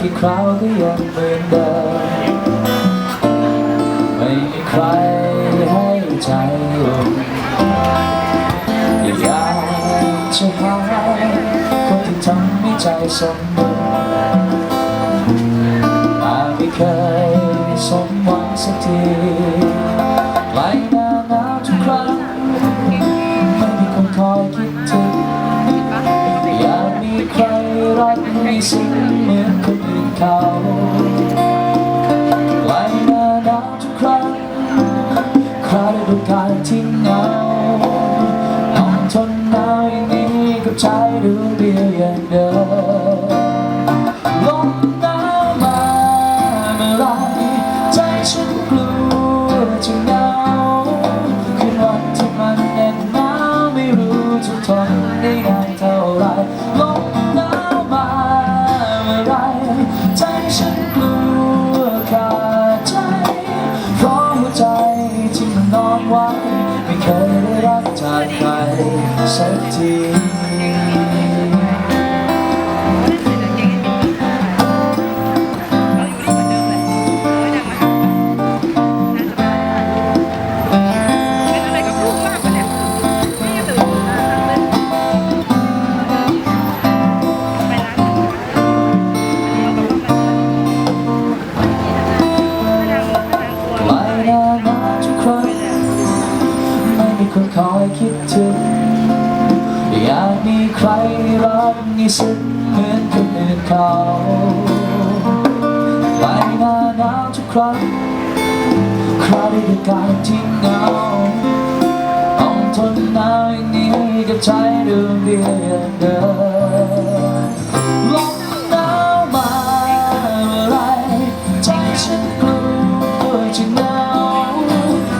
เหมือนเดิมไม่มีใครให้ใจอุ่นอยากจะหาคนที่ทำให้ใจสมบูรณ์แต่ไม่เคยสมหวังสักทีไหลหน้าหนาวทุกครั้งไม่มีคนคอยคิดถึงอยากมีใครรักมีสิ่ง ครได้ดูการที่เหงาลองทนหนาวอย่างนี้กับใจดูเดียวอย่างเดิม สัก รักมีซึ้งเหมือนคนอื่นเขาไหลหน้าหนาวทุกครั้งครได้ดูกายที่เหงาต้องทนหนาวอย่างนี้กับใจเดวงเดียวอย่างเดิมลมหนาวมาเมื่อไรใจฉันกลัวจะหนาว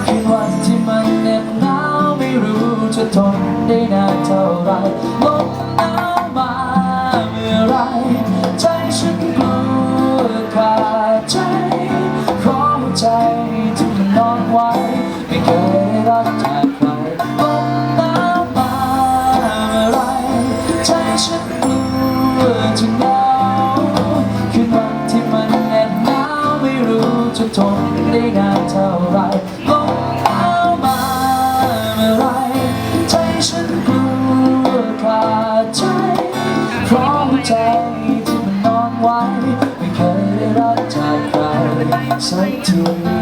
คืนวันที่มันเหน็บหนาวไม่รู้จะทนได้นานเท่าไรลม จะหนาคืนวันที่มันแน่นหนาวไม่รู้จะทนได้นานเท่าไรลมหนาวมาเมื่อไรใจฉันกลัวขาดใจเพราะหัวใจที่มันนอนไว้ไม่เคยได้รับจากใครสักที